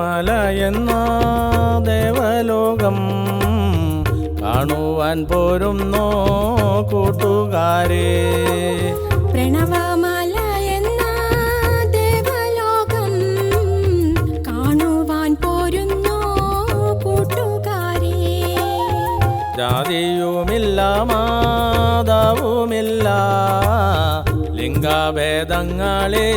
മല എന്ന ദേവലോകം കാണുവാൻ പോരും നോ കൂട്ടുകാരെ? പ്രണവമാല എന്ന ദേവലോകം കാണുവാൻ പോരുന്നോ കൂട്ടുകാരെ? ജാതിയുമില്ല മാതാവുമില്ല ലിംഗഭേദങ്ങളേ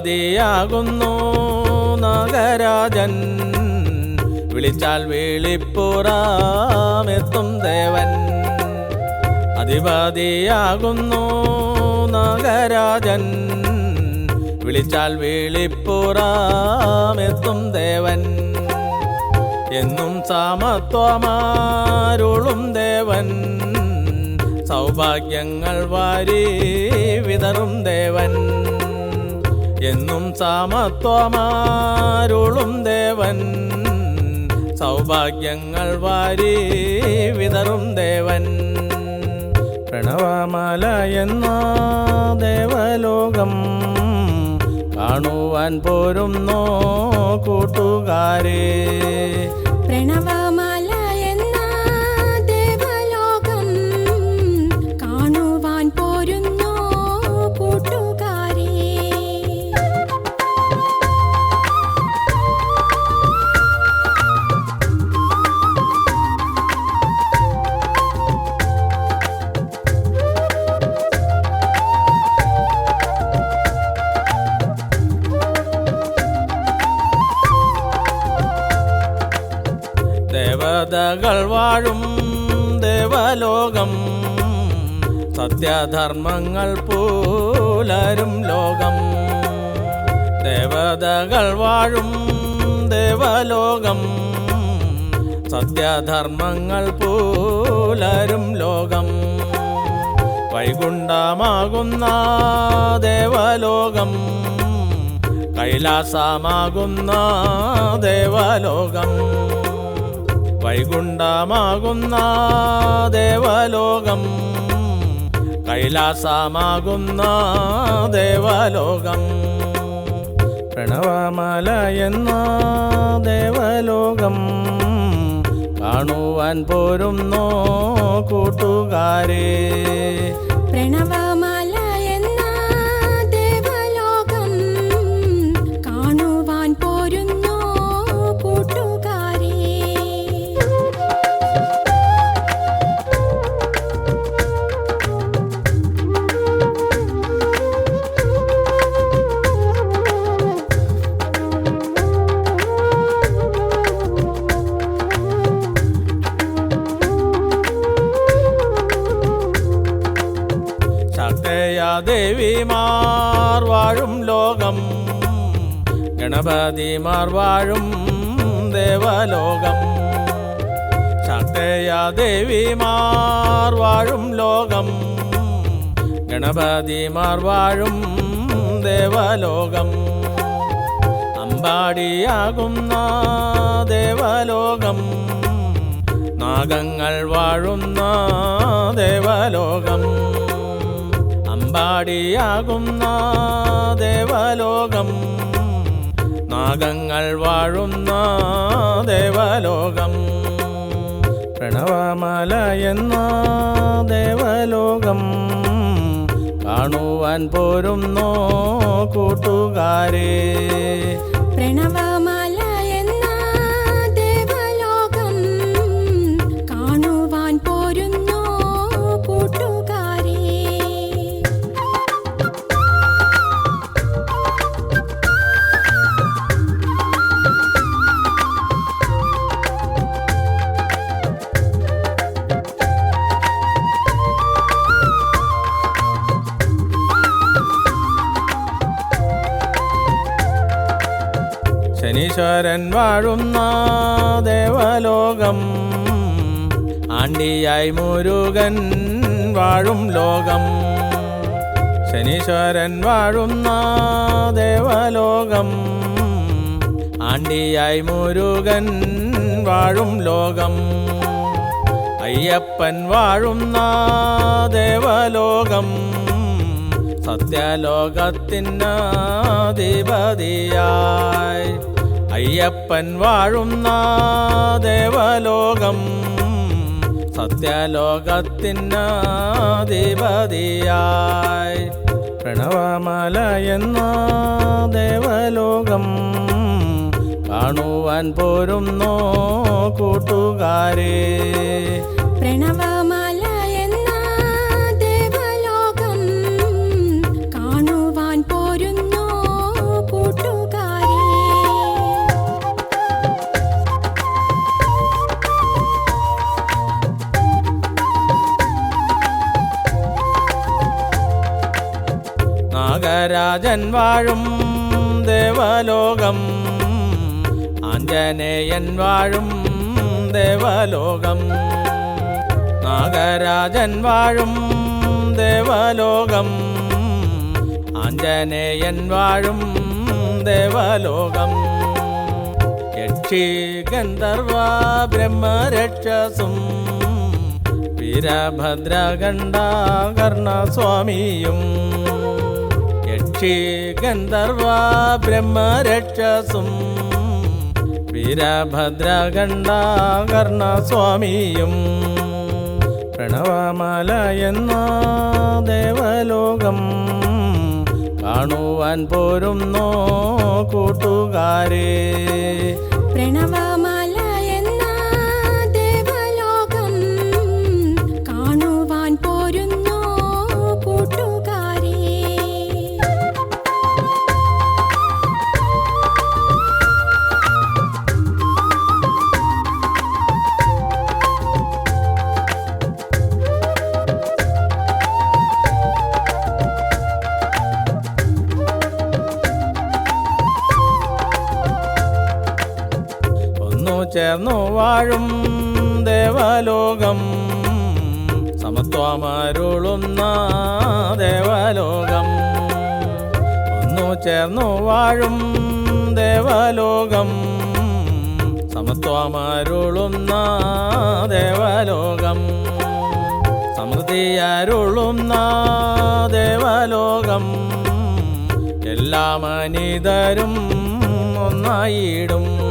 അധിപതിയാകുന്നു നാഗരാജൻ. വിളിച്ചാൽ വിളിപ്പുറാമെത്തും ദേവൻ. അധിപതിയാകുന്നു നാഗരാജൻ. വിളിച്ചാൽ വിളിപ്പുറാമെത്തും ദേവൻ. എന്നും സമത്വമാരുളും ദേവൻ. സൗഭാഗ്യങ്ങൾ വാരി വിതറും ദേവൻ. എന്നും സമത്വമാരുളും ദേവൻ. സൗഭാഗ്യങ്ങൾ വാരി വിതറും ദേവൻ. പ്രണവമാല എന്ന ദേവലോകം കാണുവാൻ പോരുന്നോ കൂട്ടുകാരെ. പ്രണവമാല ദേവലോകം സത്യധർമ്മങ്ങൾ പോലരും ലോകം. ദേവതകൾ വാഴും ദേവലോകം സത്യധർമ്മങ്ങൾ പോലരും ലോകം. വൈകുണ്ഠമാകുന്ന ദേവലോകം കൈലാസമാകുന്ന ദേവലോകം. വൈകുണ്ഠമാകുന്ന ദേവലോകം കൈലാസമാകുന്ന ദേവലോകം. പ്രണവമല എന്ന ദേവലോകം. കാണുവാൻ പോരുന്നോ കൂട്ടുകാരേ. പ്രണവമാല ദേവിമാർ വാഴും ലോകം. ഗണപതിമാർ വാഴും ദേവലോകം. ശക്തയ ദേവിമാർ വാഴും ലോകം. ഗണപതിമാർ വാഴും ദേവലോകം. അമ്പാടിയാകുന്ന ദേവലോകം. നാഗങ്ങൾ വാഴുന്ന ദേവലോകം. അമ്പാടിയാകുന്ന ദേവലോകം. നാഗങ്ങൾ വാഴുന്ന ദേവലോകം. പ്രണവമല എന്ന ദേവലോകം. കാണുവാൻ പോരുന്നോ കൂട്ടുകാരെ. പ്രണവമാല ശനീശ്വരൻ വാഴുന്ന ദേവലോകം. ആണ്ടിയായി മുരുകൻ വാഴും ലോകം. ശനീശ്വരൻ വാഴുന്ന ദേവലോകം. ആണ്ടിയായി മുരുകൻ വാഴും ലോകം. അയ്യപ്പൻ വാഴുന്ന ദേവലോകം. സത്യലോകത്തിനധിപതിയായി അയ്യപ്പൻ വാഴുന്ന ദേവലോകം സത്യലോകത്തിനാധിപതിയായി. പ്രണവമല എന്ന ദേവലോകം കാണുവാൻ പോരുന്നോ കൂട്ടുകാരേ. പ്രണവമല നാഗരാജൻ വാഴും ദേവലോകം. ആഞ്ജനേയൻ വാഴും ദേവലോകം. നാഗരാജൻ വാഴും ദേവലോകം. ആഞ്ജനേയൻ വാഴും ദേവലോകം. യക്ഷി ഗന്ധർവ ബ്രഹ്മരക്ഷസും വീരഭദ്രകണ്ഠാകർണസ്വാമിയും യക്ഷി ഗന്ധർവ ബ്രഹ്മരക്ഷസും വീരഭദ്രകണ്ഠാകർണസ്വാമിയും പ്രണവമല എന്ന ദേവലോകം കാണുവാൻ പോരുന്നോ കൂട്ടുകാരേ. പ്രണവമല ചേർന്നു വാഴും ദേവലോകം. സമത്വമരുളുന്ന ദേവലോകം. ഒന്നു ചേർന്നു വാഴും ദേവലോകം. സമത്വമരുളുന്ന ദേവലോകം. സമൃദ്ധിയരുളുന്ന ദേവലോകം. എല്ലാ മനിതരും ഒന്നായിടും.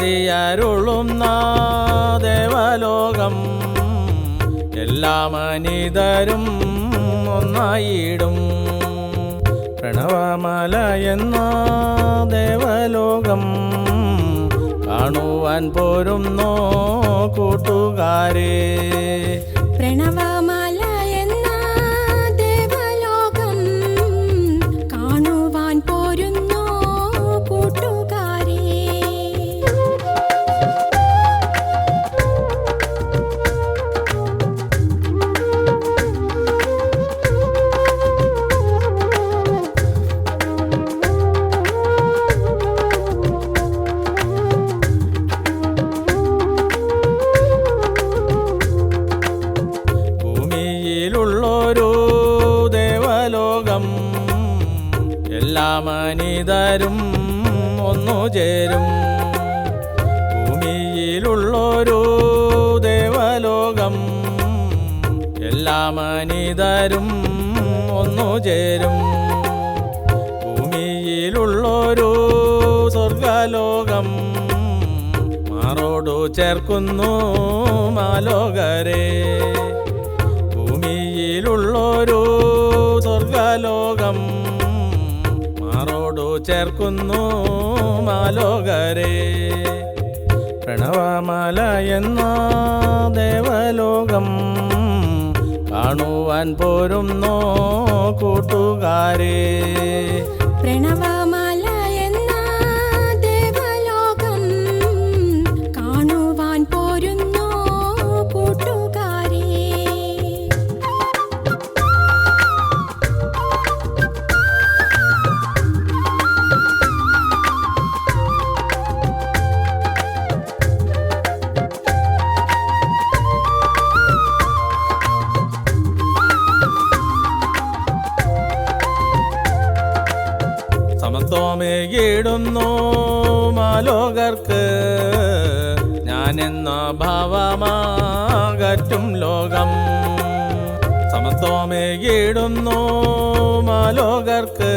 സമൃദ്ധിയരുളുന്ന ദേവലോകം എല്ലാ മനിതരും ഒന്നായിടും. പ്രണവമല എന്ന ദേവലോകം കാണുവാൻ പോരുന്നോ കൂട്ടുകാരേ. പ്രണവമല മനിതരും ഒന്നു ചേരും. ഭൂമിയിലുള്ളൊരു ദേവലോകം എല്ലാ മനിതരും ഒന്നു ചേരും. ഭൂമിയിലുള്ളൊരു സ്വർഗലോകം മാറോടു ചേർക്കുന്നു മാലോകരെ. ഭൂമിയിലുള്ളൊരു ചേർക്കുന്നു മാലോകരെ. പ്രണവമാല എന്ന ദേവലോകം കാണുവാൻ പോരുന്നോ കൂട്ടുകാരെ. പ്രണവമല ഞാനെന്ന ഭാവമാകറ്റും ലോകം. സമത്വമേകിടുന്നു മാലോകർക്ക്.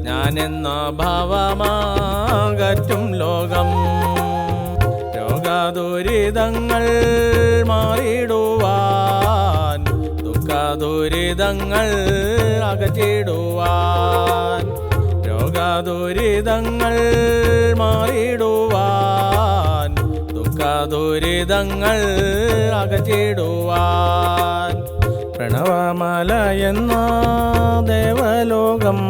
ഞാനെന്ന ഭാവമാകറ്റും ലോകം. രോഗദുരിതങ്ങൾ മാറിടുവാൻ ദുഃഖദുരിതങ്ങൾ അകറ്റിടുവാൻ രോഗദുരിതങ്ങൾ മാറിടുവാൻ ദുഃഖദുരിതങ്ങൾ അകറ്റിടുവാൻ പ്രണവമല എന്ന ദേവലോകം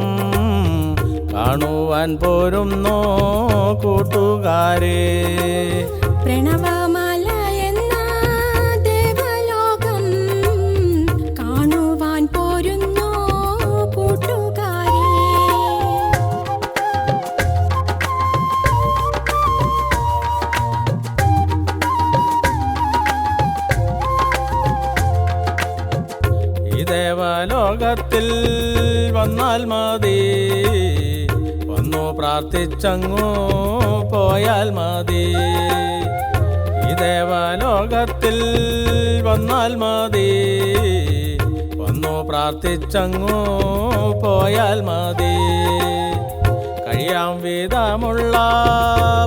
കാണുവാൻ പോരുന്നോ കൂട്ടുകാരെ? പ്രണവമാല പ്രാർത്ഥിച്ചങ്ങു പോയാൽ മതി. ഈ ദേവലോകത്തിൽ വന്നാൽ മതി. വന്നു പ്രാർത്ഥിച്ചങ്ങു പോയാൽ മതി. കഴിയാം വിധമുള്ള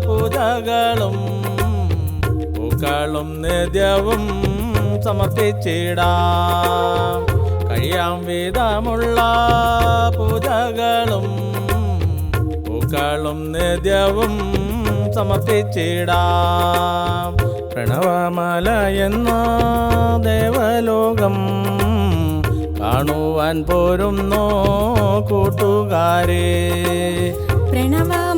പൂജകളും പൂക്കളും നിത്യവും സമർപ്പിച്ചിടാം. കഴിയാം വിധമുള്ള പൂജകളും പൂക്കളും നിത്യവും സമർപ്പിച്ചിടാം. പ്രണവമല എന്ന ദേവലോകം കാണുവാൻ പോരുന്നോ കൂട്ടുകാരേ. പ്രണവമാല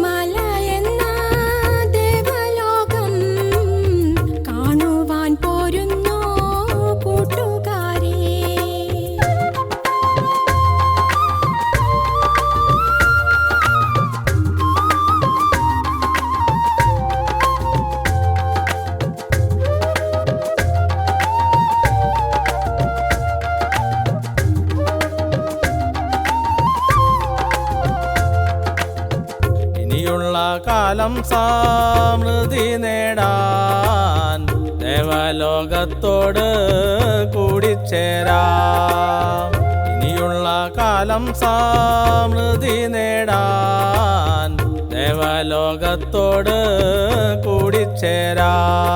കാലം സമൃദ്ധി നേടാൻ ദേവലോകത്തോട് കൂടിച്ചേരാം ഇനിയുള്ള കാലം സമൃദ്ധി നേടാൻ ദേവലോകത്തോട് കൂടിച്ചേരാം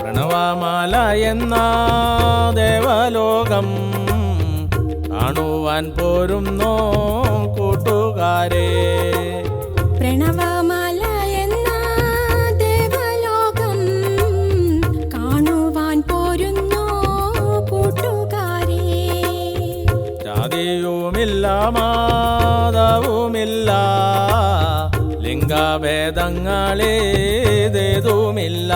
പ്രണവമാല എന്ന ദേവലോകം കാണുവാൻ പോരുന്നോ കൂട്ടുകാരേ? പ്രണവമാല ജാതിയുമില്ല മാതവുമില്ല. ലിംഗഭേദങ്ങളേതേതുമില്ല.